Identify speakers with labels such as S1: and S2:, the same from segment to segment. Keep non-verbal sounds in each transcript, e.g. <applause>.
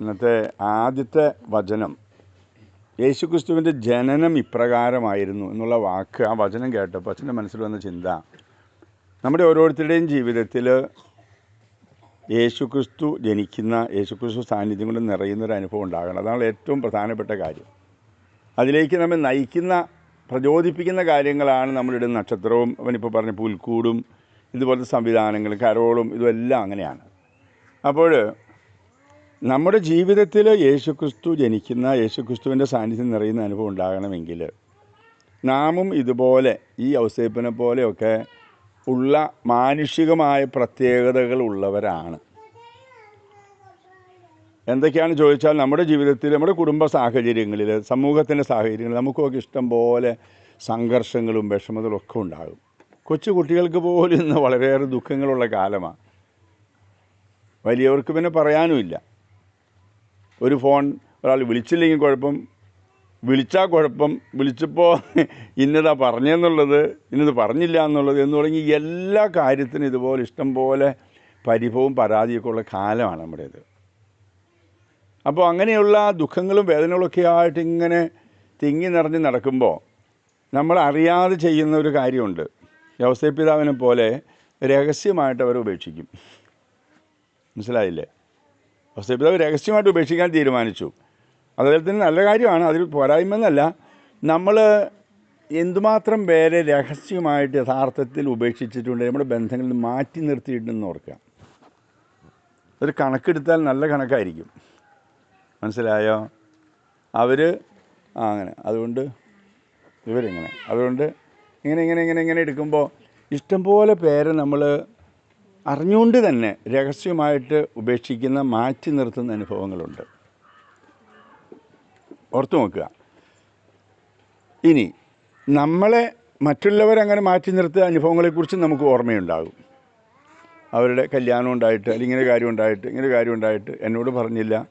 S1: ഇന്നത്തെ ആദ്യത്തെ വചനം. യേശുക്രിസ്തുവിന്റെ ജനനം ഇപ്രകാരമായിരുന്നു എന്നുള്ള വാക്ക് ആ വചനം കേട്ടപ്പോൾ അച്ഛന്റെ മനസ്സിൽ വന്ന ചിന്ത. നമ്മുടെ ഓരോരുത്തരുടെയും ജീവിതത്തിൽ യേശുക്രിസ്തു ജനിക്കുന്ന യേശുക്രിസ്തു സാന്നിധ്യം കൊണ്ട് നിറയുന്നൊരു അനുഭവം ഉണ്ടാകണം. അതാണ് ഏറ്റവും പ്രധാനപ്പെട്ട കാര്യം. അതിലേക്ക് നമ്മെ നയിക്കുന്ന പ്രചോദിപ്പിക്കുന്ന കാര്യങ്ങളാണ് നമ്മളിടുന്ന നക്ഷത്രവും അവനിപ്പോൾ പറഞ്ഞ പുൽക്കൂടും ഇതുപോലത്തെ സംവിധാനങ്ങൾ കരോളും ഇതുമെല്ലാം അങ്ങനെയാണ്. അപ്പോൾ നമ്മുടെ ജീവിതത്തിൽ യേശുക്രിസ്തു ജനിക്കുന്ന യേശുക്രിസ്തുവിന്റെ സാന്നിധ്യം നിറയുന്ന അനുഭവം ഉണ്ടാകണമെങ്കിൽ നാമും ഇതുപോലെ ഈ ഔസേപ്പിനെ പോലെയൊക്കെ ഉള്ള മാനുഷികമായ പ്രത്യേകതകൾ ഉള്ളവരാണ്. എന്തൊക്കെയാണ് ചോദിച്ചാൽ നമ്മുടെ ജീവിതത്തിൽ നമ്മുടെ കുടുംബ സാഹചര്യങ്ങളിൽ സമൂഹത്തിന്റെ സാഹചര്യങ്ങളിൽ നമുക്കൊക്കെ ഇഷ്ടം പോലെ സംഘർഷങ്ങളും വിഷമതകളും ഒക്കെ ഉണ്ടാകും. കൊച്ചു കുട്ടികൾക്ക് പോലും ഇന്ന് വളരെയേറെ ദുഃഖങ്ങളുള്ള കാലമാണ്. വലിയവർക്ക് പിന്നെ പറയാനുമില്ല. ഒരു ഫോൺ ഒരാൾ വിളിച്ചില്ലെങ്കിൽ കുഴപ്പം വിളിച്ചാൽ കുഴപ്പം വിളിച്ചപ്പോൾ ഇന്നതാ പറഞ്ഞെന്നുള്ളത് ഇന്നത് പറഞ്ഞില്ല എന്നുള്ളത് എന്ന് തുടങ്ങി എല്ലാ കാര്യത്തിനും ഇതുപോലെ ഇഷ്ടം പോലെ പരിഭവവും പരാതിയൊക്കെ ഉള്ള കാലമാണ് നമ്മുടേത്. അപ്പോൾ അങ്ങനെയുള്ള ദുഃഖങ്ങളും വേദനകളൊക്കെ ആയിട്ട് ഇങ്ങനെ തിങ്ങി നിറഞ്ഞ് നടക്കുമ്പോൾ നമ്മൾ അറിയാതെ ചെയ്യുന്ന ഒരു കാര്യമുണ്ട്. വ്യവസായപിതാവിനെ പോലെ രഹസ്യമായിട്ട് അവർ ഉപേക്ഷിക്കും. മനസ്സിലായില്ലേ? വ്യവസായപിതാവ് രഹസ്യമായിട്ട് ഉപേക്ഷിക്കാൻ തീരുമാനിച്ചു. തന്നെ നല്ല കാര്യമാണ് അതിൽ പോരായ്മ എന്നല്ല നമ്മൾ എന്തുമാത്രം പേരെ രഹസ്യമായിട്ട് യഥാർത്ഥത്തിൽ ഉപേക്ഷിച്ചിട്ടുണ്ട് നമ്മുടെ ബന്ധങ്ങളിൽ മാറ്റി നിർത്തിയിട്ടുണ്ടെന്ന് ഓർക്കുക. ഒരു കണക്കെടുത്താൽ നല്ല കണക്കായിരിക്കും. മനസ്സിലായോ? അവർ അങ്ങനെ. അതുകൊണ്ട് ഇവരിങ്ങനെ. അതുകൊണ്ട് ഇങ്ങനെ ഇങ്ങനെ ഇങ്ങനെ ഇങ്ങനെ എടുക്കുമ്പോൾ ഇഷ്ടംപോലെ പേരെ നമ്മൾ അറിഞ്ഞുകൊണ്ട് തന്നെ രഹസ്യമായിട്ട് ഉപേക്ഷിക്കുന്ന മാറ്റി നിർത്തുന്ന അനുഭവങ്ങളുണ്ട്. ഓർത്തു നോക്കുക. ഇനി നമ്മളെ മറ്റുള്ളവരങ്ങനെ മാറ്റി നിർത്തിയ അനുഭവങ്ങളെക്കുറിച്ച് നമുക്ക് ഓർമ്മയുണ്ടാകും. അവരുടെ കല്യാണം ഉണ്ടായിട്ട് അല്ലെങ്കിൽ കാര്യം ഉണ്ടായിട്ട് ഇങ്ങനെ കാര്യം ഉണ്ടായിട്ട് എന്നോട് പറഞ്ഞില്ല.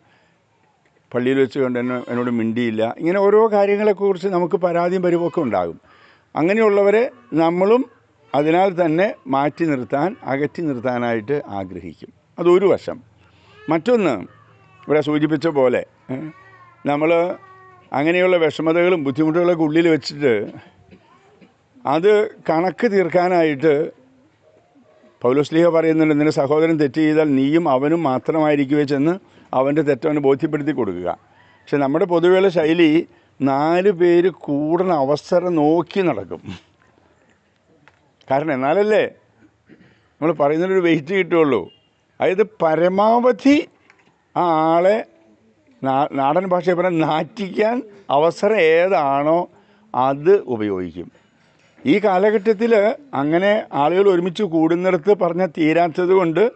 S1: പള്ളിയിൽ വെച്ച് കൊണ്ട് എന്നെ എന്നോട് മിണ്ടിയില്ല. ഇങ്ങനെ ഓരോ കാര്യങ്ങളെക്കുറിച്ച് നമുക്ക് പരാതിയും പരിവൊക്കെ ഉണ്ടാകും. അങ്ങനെയുള്ളവരെ നമ്മളും അതിനാൽ തന്നെ മാറ്റി നിർത്താൻ അകറ്റി നിർത്താനായിട്ട് ആഗ്രഹിക്കും. അതൊരു വശം. മറ്റൊന്ന് ഇവിടെ സൂചിപ്പിച്ച പോലെ നമ്മൾ അങ്ങനെയുള്ള വിഷമതകളും ബുദ്ധിമുട്ടുകളൊക്കെ ഉള്ളിൽ വെച്ചിട്ട് അത് കണക്ക് തീർക്കാനായിട്ട് പൗലോസ്ലിഹ പറയുന്നുണ്ട് നിന്റെ സഹോദരൻ തെറ്റ് ചെയ്താൽ നീയും അവനും മാത്രമായിരിക്കുവേ ചെന്ന് അവന്റെ തെറ്റവന് ബോധ്യപ്പെടുത്തി കൊടുക്കുക. പക്ഷെ നമ്മുടെ പൊതുവെയുള്ള ശൈലി നാല് പേര് കൂടുന്ന അവസരം നോക്കി നടക്കും. കാരണം എന്നാലല്ലേ? നമ്മൾ പറയുന്നതിനൊരു വെയിറ്റ് കിട്ടുള്ളൂ അതായത് പരമാവധി ആ ആളെ നാടൻ ഭാഷയെ പറഞ്ഞാൽ നാറ്റിക്കാൻ അവസരം ഏതാണോ അത് ഉപയോഗിക്കും. ഈ കാലഘട്ടത്തിൽ അങ്ങനെ ആളുകൾ ഒരുമിച്ച് കൂടുന്നിടത്ത് പറഞ്ഞാൽ തീരാത്തത് കൊണ്ട്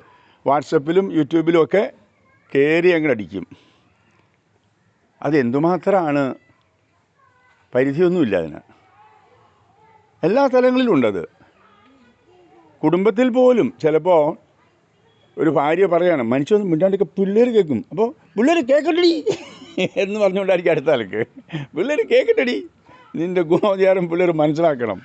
S1: വാട്സപ്പിലും യൂട്യൂബിലും ഒക്കെ കയറി അങ്ങടിക്കും അടിക്കും. അത് എന്തുമാത്രമാണ്? പരിധിയൊന്നുമില്ല അതിന്. എല്ലാ തലങ്ങളിലും ഉണ്ടത്. കുടുംബത്തിൽ പോലും ചിലപ്പോൾ ഒരു ഭാര്യ പറയാണ് മനുഷ്യൻ മിണ്ടാണ്ടൊക്കെ പിള്ളേർ കേൾക്കും. അപ്പോൾ പിള്ളേർ കേൾക്കട്ടടി എന്ന് പറഞ്ഞുകൊണ്ടായിരിക്കും അടുത്ത ആൾക്ക്. പിള്ളേർ കേൾക്കട്ടടി നിന്റെ ഗുണോചാരം പിള്ളേർ മനസ്സിലാക്കണം.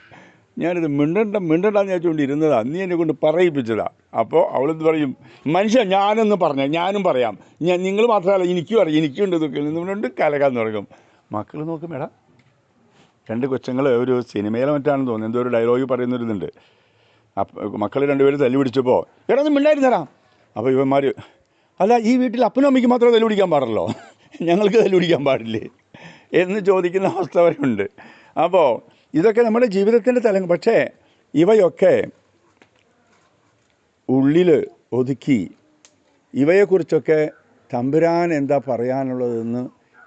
S1: ഞാനിത് മിണ്ടണ്ട മിണ്ടണ്ടെന്ന് ചോദിച്ചുകൊണ്ട് ഇരുന്നതാ നീ എന്നെ കൊണ്ട് പറയിപ്പിച്ചതാ. അപ്പോൾ അവളെന്ത് പറയും മനുഷ്യൻ ഞാനൊന്ന് പറഞ്ഞു ഞാനും പറയാം. ഞാൻ നിങ്ങൾ മാത്രമല്ല എനിക്കും അറിയാം എനിക്കുണ്ട് ഇതൊക്കെ. നിന്നുകൊണ്ട് കലകാൻ തുടങ്ങും. മക്കൾ നോക്കും മേടാ രണ്ട് കൊച്ചുങ്ങൾ ഒരു സിനിമയിലെ മറ്റാണെന്ന് തോന്നുന്നു. എന്തോ ഒരു ഡയലോഗ് പറയുന്നൊരിതുണ്ട് മക്കൾ രണ്ടുപേരും തല്ലി പിടിച്ചപ്പോൾ മിണ്ടായിരുന്നു തരാം അപ്പോൾ ഇവന്മാർ അല്ല ഈ വീട്ടിൽ അപ്പനും അമ്മയ്ക്ക് മാത്രമേ തല്ലി പിടിക്കാൻ പാടുള്ളോ? ഞങ്ങൾക്ക് തല്ലി പിടിക്കാൻ പാടില്ലേ? എന്ന് ചോദിക്കുന്ന അവസ്ഥ വരെയുണ്ട് അപ്പോൾ ഇതൊക്കെ നമ്മുടെ ജീവിതത്തിന്റെ തലങ്ങൾ പക്ഷേ ഇവയൊക്കെ ഉള്ളിൽ ഒതുക്കി ഇവയെക്കുറിച്ചൊക്കെ തമ്പുരാൻ എന്താ പറയാനുള്ളതെന്ന്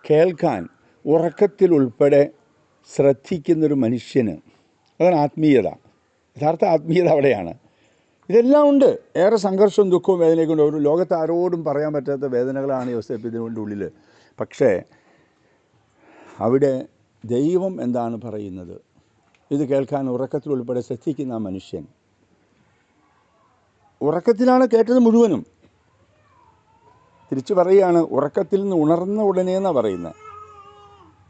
S1: കേൾക്കാൻ ഉറക്കത്തിലുൾപ്പെടെ ശ്രദ്ധിക്കുന്നൊരു മനുഷ്യന് അതാണ് ആത്മീയത. യഥാർത്ഥ ആത്മീയത അവിടെയാണ് ഇതെല്ലാം ഉണ്ട്. ഏറെ സംഘർഷവും ദുഃഖവും വേദനയൊക്കെ ഉണ്ട്. ഒരു ലോകത്ത് ആരോടും പറയാൻ പറ്റാത്ത വേദനകളാണ് യോസേപ്പ് ഇതിനുകൊണ്ട് ഉള്ളിൽ. പക്ഷേ അവിടെ ദൈവം എന്താണ് പറയുന്നത്? ഇത് കേൾക്കാൻ ഉറക്കത്തിൽ ഉൾപ്പെടെ ശ്രദ്ധിക്കുന്ന മനുഷ്യൻ. ഉറക്കത്തിലാണ് കേട്ടത് മുഴുവനും. തിരിച്ചു പറയുകയാണ് ഉറക്കത്തിൽ നിന്ന് ഉണർന്ന ഉടനെ എന്നാണ് പറയുന്നത്.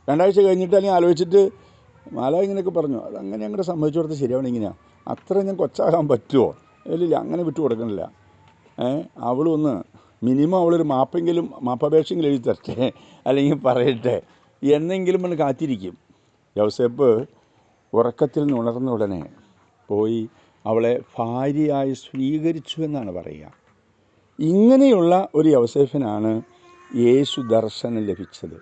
S1: രണ്ടാഴ്ച കഴിഞ്ഞിട്ട് അല്ലെങ്കിൽ ആലോചിച്ചിട്ട് മാല ഇങ്ങനെയൊക്കെ പറഞ്ഞു. അതങ്ങനെ അങ്ങോട്ട് സമ്മതിച്ചു കൊടുത്ത് ശരിയാവണം ഇങ്ങനെയാണ് അത്ര ഞാൻ കൊച്ചാകാൻ പറ്റുമോ ഇല്ലില്ല അങ്ങനെ വിട്ടു കൊടുക്കണില്ല. അവളൊന്ന് മിനിമം അവളൊരു മാപ്പെങ്കിലും മാപ്പപേക്ഷയെങ്കിലും എഴുതി തരട്ടെ അല്ലെങ്കിൽ പറയട്ടെ. എന്നെങ്കിലും ഒന്ന് കാത്തിരിക്കും. യൗസേപ്പ് ഉറക്കത്തിൽ നിന്ന് ഉണർന്ന ഉടനെ പോയി അവളെ ഭാര്യയായി സ്വീകരിച്ചു എന്നാണ് പറയുക. ഇങ്ങനെയുള്ള ഒരു യൗസേഫിനാണ് യേശു ദർശനം ലഭിച്ചത്.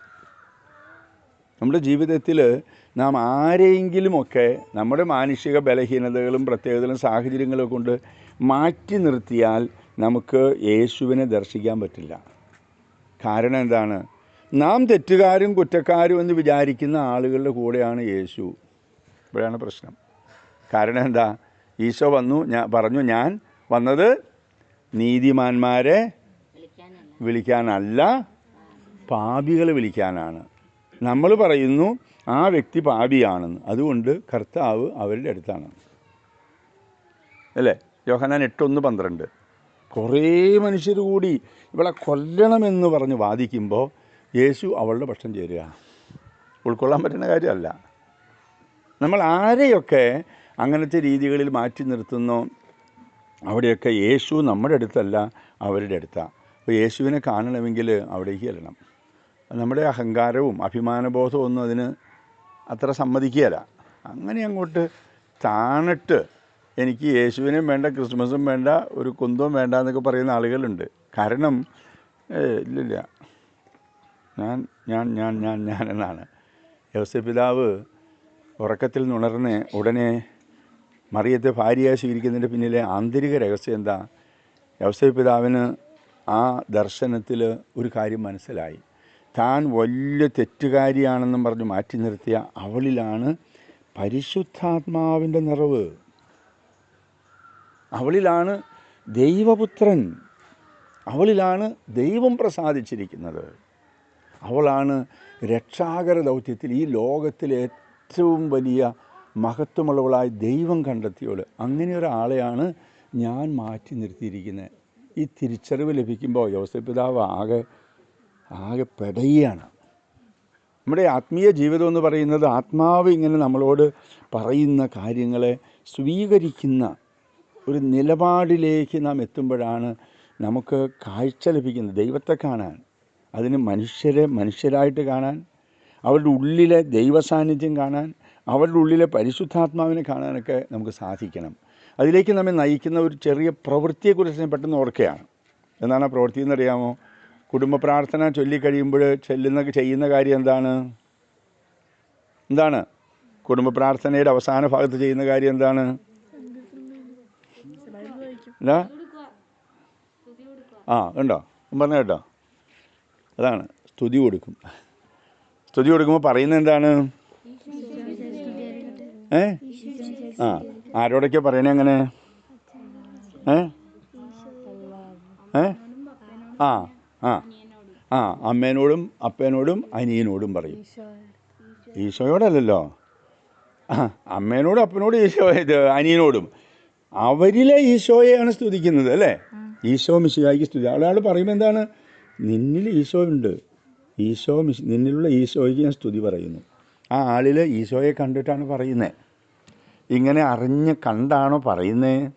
S1: നമ്മുടെ ജീവിതത്തിൽ നാം ആരെയെങ്കിലുമൊക്കെ നമ്മുടെ മാനുഷിക ബലഹീനതകളും പ്രത്യേകതകളും സാഹചര്യങ്ങളും കൊണ്ട് മാറ്റി നിർത്തിയാൽ നമുക്ക് യേശുവിനെ ദർശിക്കാൻ പറ്റില്ല. കാരണം എന്താണ്? നാം തെറ്റുകാരും കുറ്റക്കാരും എന്ന് വിചാരിക്കുന്ന ആളുകളുടെ കൂടെയാണ് യേശു. ഇവിടെയാണ് പ്രശ്നം. കാരണം എന്താ? ഈശോ വന്നു ഞാൻ പറഞ്ഞു ഞാൻ വന്നത് നീതിമാന്മാരെ വിളിക്കാനല്ല പാപികളെ വിളിക്കാനാണ്. നമ്മൾ പറയുന്നു ആ വ്യക്തി പാപിയാണെന്ന്. അതുകൊണ്ട് കർത്താവ് അവരുടെ അടുത്താണ്. അല്ലേ? യോഹനാൻ എട്ടൊന്ന് പന്ത്രണ്ട്. കുറേ മനുഷ്യർ കൂടി ഇവളെ കൊല്ലണമെന്ന് പറഞ്ഞ് വാദിക്കുമ്പോൾ യേശു അവളുടെ പക്ഷം ചേരുക. ഉൾക്കൊള്ളാൻ പറ്റുന്ന കാര്യമല്ല. നമ്മൾ ആരെയൊക്കെ അങ്ങനത്തെ രീതികളിൽ മാറ്റി നിർത്തുന്നോ? അവിടെയൊക്കെ യേശു നമ്മുടെ അടുത്തല്ല അവരുടെ അടുത്താണ് അപ്പോൾ യേശുവിനെ കാണണമെങ്കിൽ അവിടേക്ക് ചെല്ലണം. നമ്മുടെ അഹങ്കാരവും അഭിമാനബോധവും ഒന്നും അതിന് അത്ര സമ്മതിക്കുകയില്ല. അങ്ങനെ അങ്ങോട്ട് താണിട്ട് എനിക്ക് യേശുവിനും വേണ്ട ക്രിസ്മസും വേണ്ട ഒരു കുന്തവും വേണ്ട എന്നൊക്കെ പറയുന്ന ആളുകളുണ്ട്. കാരണം ഇല്ലില്ല. ഞാൻ ഞാൻ ഞാൻ ഞാൻ ഞാൻ എന്നാണ്. യോസഫ് പിതാവ് ഉറക്കത്തിൽ നിന്നുണർന്ന് ഉടനെ മറിയത്തെ ഭാര്യയായി സ്വീകരിക്കുന്നതിന്റെ പിന്നിലെ ആന്തരിക രഹസ്യം എന്താ? യോസഫ് പിതാവിന് ആ ദർശനത്തിൽ ഒരു കാര്യം മനസ്സിലായി. താൻ വലിയ തെറ്റുകാരിയാണെന്നും പറഞ്ഞ് മാറ്റി നിർത്തിയ അവളിലാണ് പരിശുദ്ധാത്മാവിന്റെ നിറവ്. അവളിലാണ് ദൈവപുത്രൻ. അവളിലാണ് ദൈവം പ്രസാദിച്ചിരിക്കുന്നത്. അവളാണ് രക്ഷാകര ദൗത്യത്തിൽ ഈ ലോകത്തിലെ ഏറ്റവും വലിയ മഹത്വമുള്ളവളായി ദൈവം കണ്ടെത്തിയോൾ അങ്ങനെ ഒരാളെയാണ് ഞാൻ മാറ്റി നിർത്തിയിരിക്കുന്നത്. ഈ തിരിച്ചറിവ് ലഭിക്കുമ്പോൾ യോസഫ് പിതാവ് ആകെ ആകെ പെടയുകയാണ്. നമ്മുടെ ആത്മീയ ജീവിതം എന്ന് പറയുന്നത് ആത്മാവ് ഇങ്ങനെ നമ്മളോട് പറയുന്ന കാര്യങ്ങളെ സ്വീകരിക്കുന്ന ഒരു നിലപാടിലേക്ക് നാം എത്തുമ്പോഴാണ് നമുക്ക് കാഴ്ച ലഭിക്കുന്നത്. ദൈവത്തെ കാണാൻ അതിന് മനുഷ്യരെ മനുഷ്യരായിട്ട് കാണാൻ അവരുടെ ഉള്ളിലെ ദൈവസാന്നിധ്യം കാണാൻ അവരുടെ ഉള്ളിലെ പരിശുദ്ധാത്മാവിനെ കാണാനൊക്കെ നമുക്ക് സാധിക്കണം. അതിലേക്ക് നമ്മെ നയിക്കുന്ന ഒരു ചെറിയ പ്രവൃത്തിയെക്കുറിച്ച് ഞാൻ പെട്ടെന്ന് ഓർക്കുകയാണ്. എന്താണ് ആ പ്രവൃത്തി എന്നറിയാമോ? കുടുംബ പ്രാർത്ഥന ചൊല്ലിക്കഴിയുമ്പോൾ ചെല്ലുന്ന ചെയ്യുന്ന കാര്യം എന്താണ്? എന്താണ്? കുടുംബ പ്രാർത്ഥനയുടെ അവസാന ഭാഗത്ത് ചെയ്യുന്ന കാര്യം എന്താണ്? എന്താ ആ ഉണ്ടോ പറഞ്ഞ കേട്ടോ. അതാണ്. സ്തുതി കൊടുക്കും. സ്തുതി കൊടുക്കുമ്പോൾ പറയുന്നത് എന്താണ്? ഏ? ആ ആരോടൊക്കെ പറയണേ അങ്ങനെ? ഏ? ഏ? ആ ആ. ആ അമ്മേനോടും അപ്പേനോടും അനിയനോടും പറയും. ഈശോയോടല്ലല്ലോ. ആ അമ്മേനോടും അപ്പനോടും ഈശോ ഇത് അനിയനോടും. അവരിലെ ഈശോയെയാണ് സ്തുതിക്കുന്നത് അല്ലേ? ഈശോ മിശിഹായിക്ക് സ്തുതി. ആളാൾ പറയുമ്പോൾ എന്താണ്? നിന്നിൽ ഈശോ ഉണ്ട്. ഈശോ മിശ് നിന്നിലുള്ള ഈശോയ്ക്ക് ഞാൻ സ്തുതി പറയുന്നു. ആ ആളിൽ ഈശോയെ കണ്ടിട്ടാണ് പറയുന്നത് ഇങ്ങനെ അറിഞ്ഞ് കണ്ടാണോ പറയുന്നത്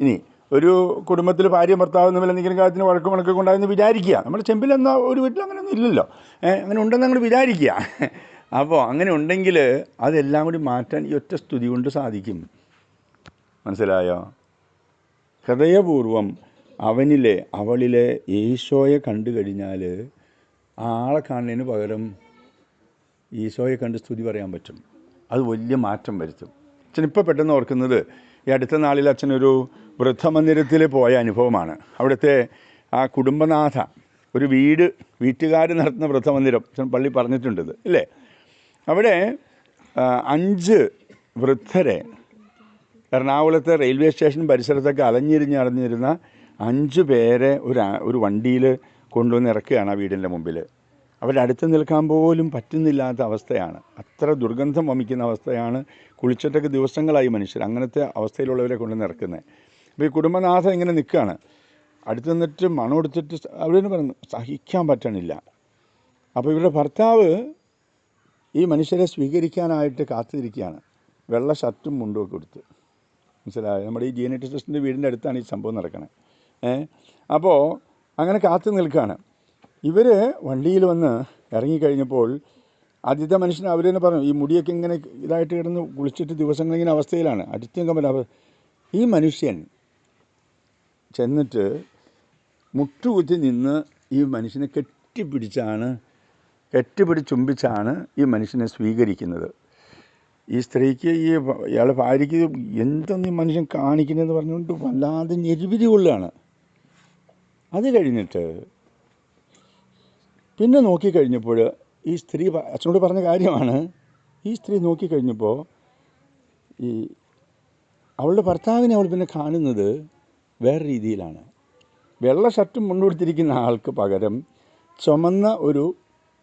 S1: ഇനി ഒരു കുടുംബത്തിൽ ഭാര്യ ഭർത്താവ് തമ്മിൽ എന്തെങ്കിലും കാര്യത്തിന് വഴക്കും വഴക്കൊക്കെ ഉണ്ടായെന്ന് വിചാരിക്കുക. ചെമ്പിൽ ചെമ്പിലെന്ന ഒരു വീട്ടിൽ അങ്ങനെയൊന്നും ഇല്ലല്ലോ. അങ്ങനെ ഉണ്ടെന്ന് അങ്ങോട്ട് വിചാരിക്കുക. <laughs> അപ്പോൾ അങ്ങനെ ഉണ്ടെങ്കിൽ അതെല്ലാം കൂടി മാറ്റാൻ ഈ ഒറ്റ സ്തുതി കൊണ്ട് സാധിക്കും. മനസ്സിലായോ? ഹൃദയപൂർവം അവനിലെ അവളിലെ ഈശോയെ കണ്ടു കഴിഞ്ഞാൽ ആളെ കാണുന്നതിന് പകരം ഈശോയെ കണ്ട് സ്തുതി പറയാൻ പറ്റും. അത് വലിയ മാറ്റം വരുത്തും. അച്ഛൻ ഇപ്പോൾ പെട്ടെന്ന് ഓർക്കുന്നത് ഈ അടുത്ത നാളിൽ അച്ഛനൊരു വൃദ്ധമന്ദിരത്തിൽ പോയ അനുഭവമാണ്. അവിടുത്തെ ആ കുടുംബനാഥ ഒരു വീട് വീട്ടുകാർ നടത്തുന്ന വൃദ്ധമന്ദിരം പള്ളി പറഞ്ഞിട്ടുണ്ടത് ഇല്ലേ അവിടെ അഞ്ച് വൃദ്ധരെ എറണാകുളത്തെ റെയിൽവേ സ്റ്റേഷൻ പരിസരത്തൊക്കെ അലഞ്ഞിരിഞ്ഞ് നടന്നിരുന്ന അഞ്ച് പേരെ ഒരു ഒരു വണ്ടിയിൽ കൊണ്ടുവന്ന് ഇറക്കുകയാണ് ആ വീടിന്റെ മുമ്പിൽ. അവരുടെ അടുത്ത് നിൽക്കാൻ പോലും പറ്റുന്നില്ലാത്ത അവസ്ഥയാണ്. അത്ര ദുർഗന്ധം വമിക്കുന്ന അവസ്ഥയാണ് കുളിച്ചിട്ടൊക്കെ ദിവസങ്ങളായി മനുഷ്യർ അങ്ങനത്തെ അവസ്ഥയിലുള്ളവരെ കൊണ്ടുവന്ന് ഇറക്കുന്നത്. അപ്പോൾ ഈ കുടുംബനാഥൻ ഇങ്ങനെ നിൽക്കുകയാണ് അടുത്ത് നിന്നിട്ട് മണം എടുത്തിട്ട് അവരെന്ന് പറഞ്ഞു സഹിക്കാൻ പറ്റണില്ല. അപ്പോൾ ഇവരുടെ ഭർത്താവ് ഈ മനുഷ്യരെ സ്വീകരിക്കാനായിട്ട് കാത്തിരിക്കുകയാണ്. വെള്ള ഷർട്ടും മുണ്ടും ഒക്കെ കൊടുത്ത് മനസ്സിലായോ? നമ്മുടെ ഈ ജീനറ്റിസ്റ്റിന്റെ വീടിന്റെ അടുത്താണ് ഈ സംഭവം നടക്കുന്നത് ഏ? അപ്പോൾ അങ്ങനെ കാത്തു നിൽക്കുകയാണ്. ഇവർ വണ്ടിയിൽ വന്ന് ഇറങ്ങിക്കഴിഞ്ഞപ്പോൾ ആദ്യത്തെ മനുഷ്യൻ അവർ തന്നെ പറഞ്ഞു ഈ മുടിയൊക്കെ ഇങ്ങനെ ഇതായിട്ട് കിടന്ന് കുളിച്ചിട്ട് ദിവസങ്ങൾ ഇങ്ങനെ അവസ്ഥയിലാണ് അടുത്തെങ്കിൽ പറ്റാ ഈ മനുഷ്യൻ ചെന്നിട്ട് മുട്ടുകുത്തി നിന്ന് ഈ മനുഷ്യനെ കെട്ടിപ്പിടിച്ചാണ് കെട്ടിപ്പിടിച്ച് ചുംബിച്ചാണ് ഈ മനുഷ്യനെ സ്വീകരിക്കുന്നത്. ഈ സ്ത്രീക്ക് ഈ ഇയാളെ ഭാര്യയ്ക്ക് എന്തെന്ന് ഈ മനുഷ്യൻ കാണിക്കുന്നതെന്ന് പറഞ്ഞുകൊണ്ട് വല്ലാതെ ഞെരുവിരി കൊള്ളുകയാണ്. അത് കഴിഞ്ഞിട്ട് പിന്നെ നോക്കിക്കഴിഞ്ഞപ്പോൾ ഈ സ്ത്രീ അച്ഛനോട് പറഞ്ഞ കാര്യമാണ്. ഈ സ്ത്രീ നോക്കിക്കഴിഞ്ഞപ്പോൾ ഈ അവളുടെ ഭർത്താവിനെ അവൾ പിന്നെ കാണുന്നത് വേറെ രീതിയിലാണ്. വെള്ള ഷർട്ടും മുണ്ടുകൊടുത്തിരിക്കുന്ന ആൾക്ക് പകരം ചുമന്ന ഒരു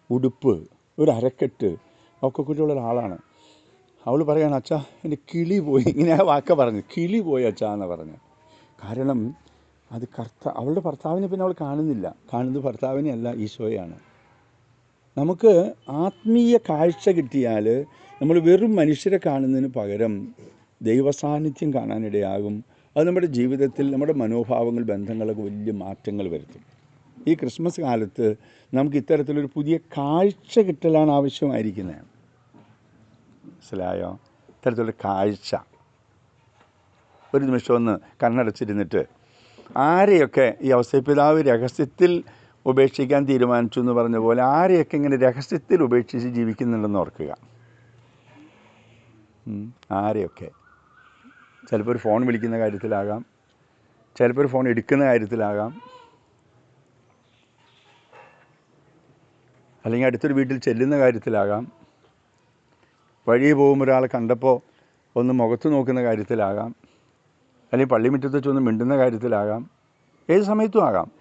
S1: ഉടുപ്പ് ഒരു അരക്കെട്ട് ഒക്കെ കൂട്ടിയുള്ള ഒരാളാണ്. അവൾ പറയാണ് അച്ഛാ എന്റെ കിളി പോയി. ഇങ്ങനെ ആ വാക്ക പറഞ്ഞു. കിളി പോയി അച്ഛാ എന്ന് പറഞ്ഞു. കാരണം അത് കർത്ത അവളുടെ ഭർത്താവിനെ പിന്നെ അവൾ കാണുന്നില്ല. കാണുന്നത് ഭർത്താവിനെ അല്ല ഈശോയാണ് നമുക്ക് ആത്മീയ കാഴ്ച കിട്ടിയാൽ നമ്മൾ വെറും മനുഷ്യരെ കാണുന്നതിന് പകരം ദൈവസാന്നിധ്യം കാണാനിടയാകും. അത് നമ്മുടെ ജീവിതത്തിൽ നമ്മുടെ മനോഭാവങ്ങൾ ബന്ധങ്ങളൊക്കെ വലിയ മാറ്റങ്ങൾ വരുത്തും. ഈ ക്രിസ്മസ് കാലത്ത് നമുക്ക് ഇത്തരത്തിലൊരു പുതിയ കാഴ്ച കിട്ടലാണ് ആവശ്യമായിരിക്കുന്നത്. മനസ്സിലായോ? ഇത്തരത്തിലുള്ള കാഴ്ച. ഒരു നിമിഷം ഒന്ന് കണ്ണടച്ചിരുന്നിട്ട് ആരെയൊക്കെ ഈ അവസ്ഥപിതാവ് രഹസ്യത്തിൽ ഉപേക്ഷിക്കാൻ തീരുമാനിച്ചു എന്ന് പറഞ്ഞ പോലെ ആരെയൊക്കെ ഇങ്ങനെ രഹസ്യത്തിൽ ഉപേക്ഷിച്ച് ജീവിക്കുന്നുണ്ടെന്ന് ഓർക്കുക. ആരെയൊക്കെ? ചിലപ്പോൾ ഒരു ഫോൺ വിളിക്കുന്ന കാര്യത്തിലാകാം. ചിലപ്പോൾ ഒരു ഫോൺ എടുക്കുന്ന കാര്യത്തിലാകാം. അല്ലെങ്കിൽ അടുത്തൊരു വീട്ടിൽ ചെല്ലുന്ന കാര്യത്തിലാകാം. വഴി പോകുമ്പോൾ ഒരാളെ കണ്ടപ്പോൾ ഒന്ന് മുഖത്ത് നോക്കുന്ന കാര്യത്തിലാകാം. അല്ലെങ്കിൽ പള്ളിമുറ്റത്ത് വെച്ച് ഒന്ന് മിണ്ടുന്ന കാര്യത്തിലാകാം. ഏത് സമയത്തും ആകാം.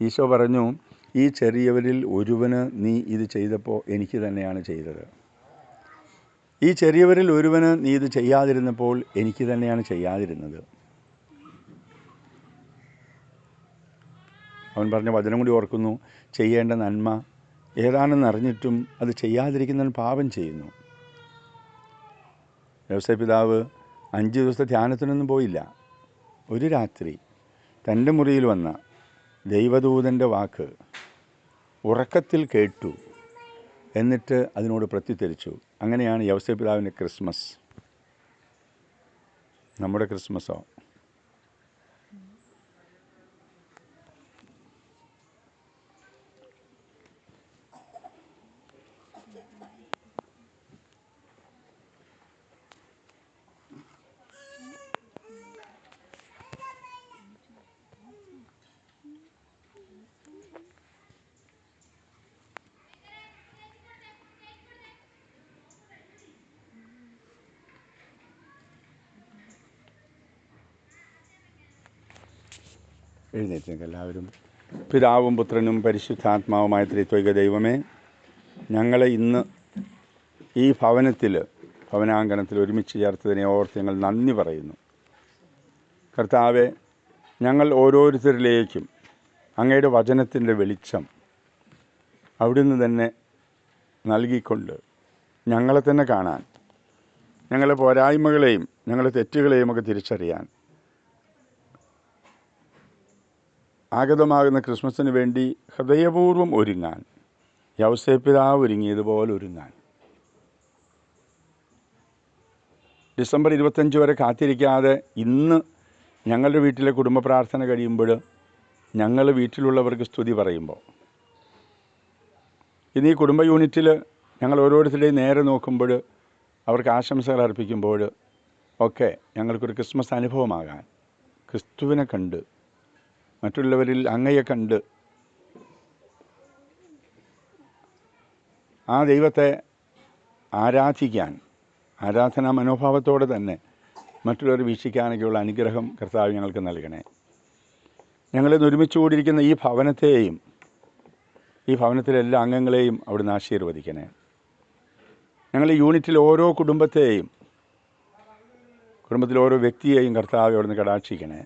S1: ഈശോ പറഞ്ഞു ഈ ചെറിയവരിൽ ഒരുവന് നീ ഇത് ചെയ്തപ്പോൾ എനിക്ക് തന്നെയാണ് ചെയ്തത്. ഈ ചെറിയവരിൽ ഒരുവന് നീ ഇത് ചെയ്യാതിരുന്നപ്പോൾ എനിക്ക് തന്നെയാണ് ചെയ്യാതിരുന്നത്. അവൻ പറഞ്ഞ വചനം കൂടി ഓർക്കുന്നു. ചെയ്യേണ്ട നന്മ ഏതാണെന്ന് അറിഞ്ഞിട്ടും അത് ചെയ്യാതിരിക്കുന്നവൻ പാപം ചെയ്യുന്നു. വ്യവസായ പിതാവ് അഞ്ച് ദിവസത്തെ ധ്യാനത്തിനൊന്നും പോയില്ല. ഒരു രാത്രി തന്റെ മുറിയിൽ വന്ന ദൈവദൂതന്റെ വാക്ക് ഉറക്കത്തിൽ കേട്ടു. എന്നിട്ട് അതിനോട് പ്രത്യുത്തരിച്ചു. അങ്ങനെയാണ് യവസ പിതാവിന്റെ ക്രിസ്മസ്. നമ്മുടെ ക്രിസ്മസോ? എഴുന്നേറ്റേക്ക് എല്ലാവരും. പിതാവും പുത്രനും പരിശുദ്ധാത്മാവുമായ ത്രിത്വൈക ദൈവമേ ഞങ്ങളെ ഇന്ന് ഈ ഭവനത്തിൽ ഭവനാങ്കണത്തിൽ ഒരുമിച്ച് ചേർത്തതിനെ ഓർത്ത് ഞങ്ങൾ നന്ദി പറയുന്നു. കർത്താവെ ഞങ്ങൾ ഓരോരുത്തരിലേക്കും അങ്ങയുടെ വചനത്തിന്റെ വെളിച്ചം അവിടുന്ന് തന്നെ നൽകിക്കൊണ്ട് ഞങ്ങളെ തന്നെ കാണാൻ ഞങ്ങളെ പോരായ്മകളെയും ഞങ്ങളുടെ തെറ്റുകളെയും ഒക്കെ തിരിച്ചറിയാൻ ആഗതമാകുന്ന ക്രിസ്മസിന് വേണ്ടി ഹൃദയപൂർവം ഒരുങ്ങാൻ യൗസേപ്പിതാവ് ഒരുങ്ങിയതുപോലെ ഒരുങ്ങാൻ. ഡിസംബർ ഇരുപത്തഞ്ച് വരെ കാത്തിരിക്കാതെ ഇന്ന് ഞങ്ങളുടെ വീട്ടിലെ കുടുംബ പ്രാർത്ഥന കഴിയുമ്പോൾ ഞങ്ങൾ വീട്ടിലുള്ളവർക്ക് സ്തുതി പറയുമ്പോൾ ഇന്ന് ഈ കുടുംബ യൂണിറ്റിൽ ഞങ്ങൾ ഓരോരുത്തരുടെയും നേരെ നോക്കുമ്പോൾ അവർക്ക് ആശംസകൾ അർപ്പിക്കുമ്പോൾ ഒക്കെ ഞങ്ങൾക്കൊരു ക്രിസ്മസ് അനുഭവമാകാൻ ക്രിസ്തുവിനെ കണ്ട് മറ്റുള്ളവരിൽ അങ്ങയെ കണ്ട് ആ ദൈവത്തെ ആരാധിക്കാൻ ആരാധനാ മനോഭാവത്തോടെ തന്നെ മറ്റുള്ളവർ വീക്ഷിക്കാനൊക്കെയുള്ള അനുഗ്രഹം കർത്താവ് ഞങ്ങൾക്ക് നൽകണേ. ഞങ്ങളിന്ന് ഒരുമിച്ച് കൂടിയിരിക്കുന്ന ഈ ഭവനത്തെയും ഈ ഭവനത്തിലെ എല്ലാ അംഗങ്ങളെയും അവിടുന്ന് ആശീർവദിക്കണേ. ഞങ്ങൾ ഈ യൂണിറ്റിലെ ഓരോ കുടുംബത്തെയും കുടുംബത്തിലെ ഓരോ വ്യക്തിയെയും കർത്താവ് അവിടുന്ന് കടാക്ഷിക്കണേ.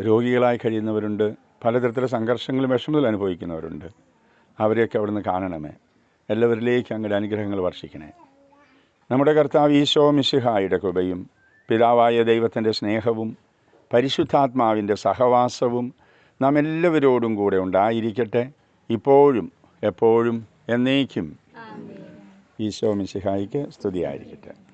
S1: രോഗികളായി കഴിയുന്നവരുണ്ട്. പലതരത്തിലുള്ള സംഘർഷങ്ങളും വിഷമത്തിൽ അനുഭവിക്കുന്നവരുണ്ട്. അവരെയൊക്കെ അവിടുന്ന് കാണണമേ. എല്ലാവരിലേക്കും അങ്ങയുടെ അനുഗ്രഹങ്ങൾ വർഷിക്കണേ. നമ്മുടെ കർത്താവ് ഈശോ മിശിഹായുടെ കൃപയും പിതാവായ ദൈവത്തിന്റെ സ്നേഹവും പരിശുദ്ധാത്മാവിന്റെ സഹവാസവും നാം എല്ലാവരോടും കൂടെ ഉണ്ടായിരിക്കട്ടെ. ഇപ്പോഴും എപ്പോഴും എന്നേക്കും ഈശോ മിശിഹായിക്ക് സ്തുതിയായിരിക്കട്ടെ.